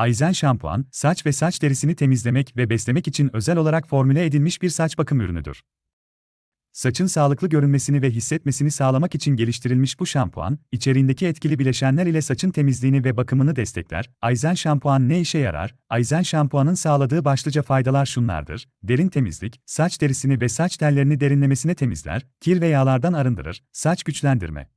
Aizen şampuan, saç ve saç derisini temizlemek ve beslemek için özel olarak formüle edilmiş bir saç bakım ürünüdür. Saçın sağlıklı görünmesini ve hissetmesini sağlamak için geliştirilmiş bu şampuan, içeriğindeki etkili bileşenler ile saçın temizliğini ve bakımını destekler. Aizen şampuan ne işe yarar? Aizen şampuanın sağladığı başlıca faydalar şunlardır. Derin temizlik, saç derisini ve saç tellerini derinlemesine temizler, kir ve yağlardan arındırır, saç güçlendirme.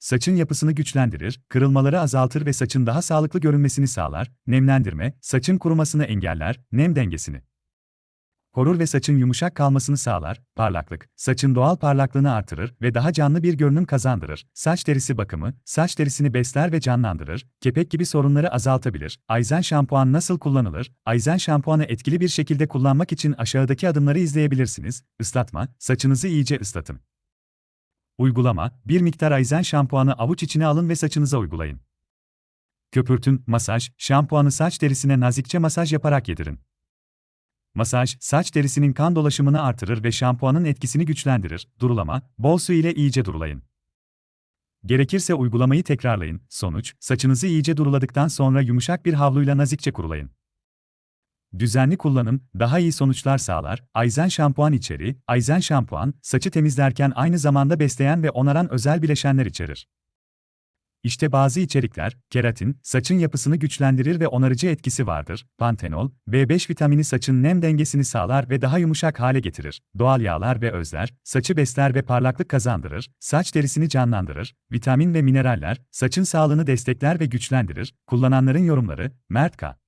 Saçın yapısını güçlendirir, kırılmaları azaltır ve saçın daha sağlıklı görünmesini sağlar, nemlendirme, saçın kurumasını engeller, nem dengesini korur ve saçın yumuşak kalmasını sağlar, parlaklık, saçın doğal parlaklığını artırır ve daha canlı bir görünüm kazandırır. Saç derisi bakımı, saç derisini besler ve canlandırır, kepek gibi sorunları azaltabilir. Aizen şampuan nasıl kullanılır? Aizen şampuanı etkili bir şekilde kullanmak için aşağıdaki adımları izleyebilirsiniz. Islatma, saçınızı iyice ıslatın. Uygulama, bir miktar Aizen şampuanı avuç içine alın ve saçınıza uygulayın. Köpürtün, masaj, şampuanı saç derisine nazikçe masaj yaparak yedirin. Masaj, saç derisinin kan dolaşımını artırır ve şampuanın etkisini güçlendirir. Durulama, bol su ile iyice durulayın. Gerekirse uygulamayı tekrarlayın. Sonuç, saçınızı iyice duruladıktan sonra yumuşak bir havluyla nazikçe kurulayın. Düzenli kullanım, daha iyi sonuçlar sağlar. Aizen şampuan içeri, Aizen şampuan, saçı temizlerken aynı zamanda besleyen ve onaran özel bileşenler içerir. İşte bazı içerikler, keratin, saçın yapısını güçlendirir ve onarıcı etkisi vardır. Pantenol, B5 vitamini saçın nem dengesini sağlar ve daha yumuşak hale getirir. Doğal yağlar ve özler, saçı besler ve parlaklık kazandırır. Saç derisini canlandırır. Vitamin ve mineraller, saçın sağlığını destekler ve güçlendirir. Kullananların yorumları, Mert K.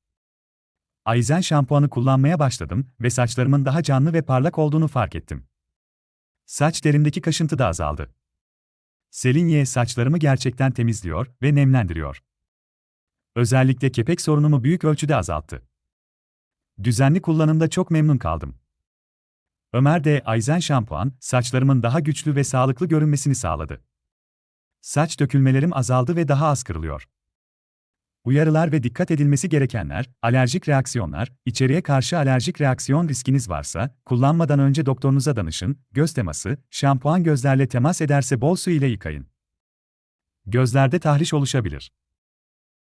Aizen şampuanı kullanmaya başladım ve saçlarımın daha canlı ve parlak olduğunu fark ettim. Saç derimdeki kaşıntı da azaldı. Selinye saçlarımı gerçekten temizliyor ve nemlendiriyor. Özellikle kepek sorunumu büyük ölçüde azalttı. Düzenli kullanımda çok memnun kaldım. Ömer de Aizen şampuan, saçlarımın daha güçlü ve sağlıklı görünmesini sağladı. Saç dökülmelerim azaldı ve daha az kırılıyor. Uyarılar ve dikkat edilmesi gerekenler, alerjik reaksiyonlar, içeriye karşı alerjik reaksiyon riskiniz varsa, kullanmadan önce doktorunuza danışın, göz teması, şampuan gözlerle temas ederse bol su ile yıkayın. Gözlerde tahriş oluşabilir.